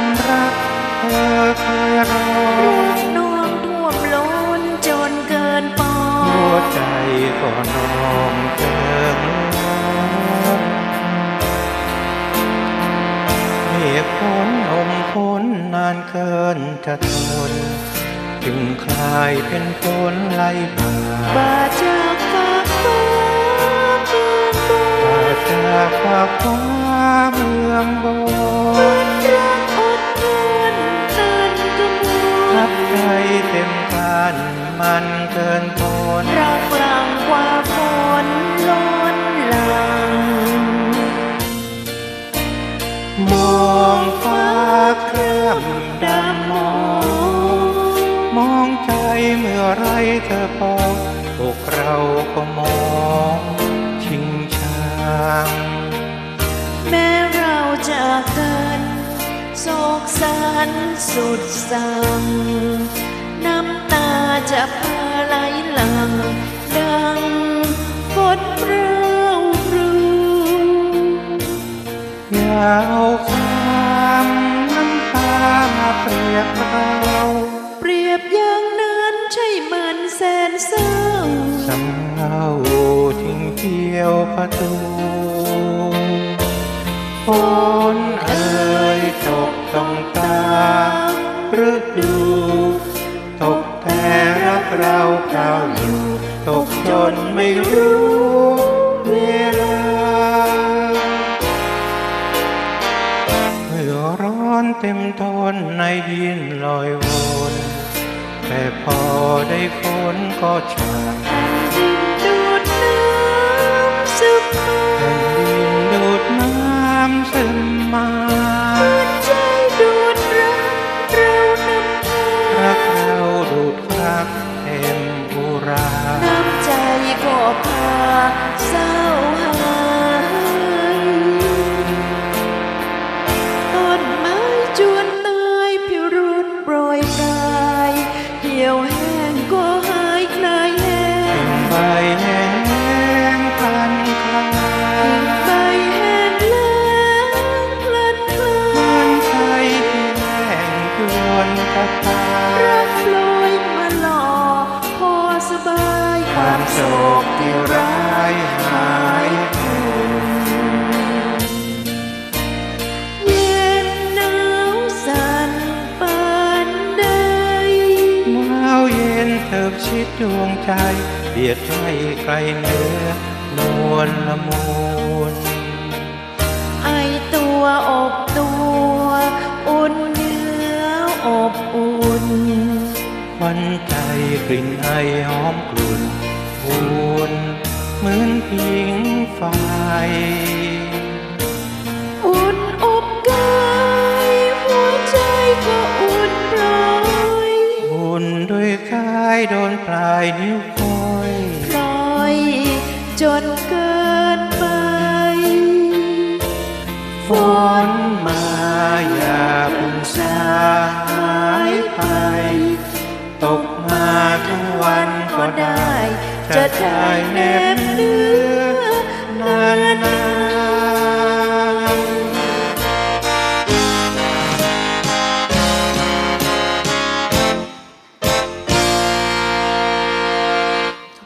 งรักเธอเคยร้องดวงท่วมล้นจนเกินปอนหัวใจก็นองเกินเหตุผลนมพ้นนานเกินจะทน จึงคลายเป็นฝนไหลมาบาจากฟ้าฟ้าเมืองบนบาจากฟ้าฟ้าเมืองบน นมันเกินทนรักหลังกว่าฝนล้นหลังมองฟ้าคร่ำดำมองมองใจเมื่อไรเธอพองพวกเราก็มองชิงช่างแม้เราจากกันโศกสันสุดสั่งน้ำตา จะพาไหลหลังดังฝนเปรี้ยวปรูอยาเอาความน้ำตาเปรียบเราเปรียบอย่างนั้นใช่มันแสนเศร้าเศร้าทิ้งเที่ยวประตูฝ รักเราเก่าอยู่ตกจนไม่รู้เวลาเมื่อร้อนเต็มทนในดินลอยวนแต่พอได้ฝนก็ชาแผ่นดินดูดน้ำซึมมาแผ่นดินดูดน้ำซึมมา ก็พาเศร้าหายต้นไม้จวนตายพิรุณโปรยปลายเหี่ยวแห้งก็หายคลายแห้งงใบแห้งพันคลากิ่งใบแห้งแล้งพลันคลาเหมือนใจที่แห้งจวนกระตายรักโปายความโศกที่ร้ายหายเย็นหนาวสั่นปานใดหนาเย็นเถิบชิดดวงใจเบียดให้ไกลเนื้อนวลละมุนไอตัวอบตัวอุ่นเนื้ออบอุ่นควันใจกลิ่นไอหอมกลุ่น อุ่นเหมือนพิงไฟ อุ่นอบกายหัวใจก็อุ่นปล่อยอุ่นด้วยกายโดนปลายนิ้วก้อยปล่อยจนเกินไปฝนมาอย่าเพึ่งสายไป ตกมาทั้งวันก็ได้ จะได้แนบเนื้อนาน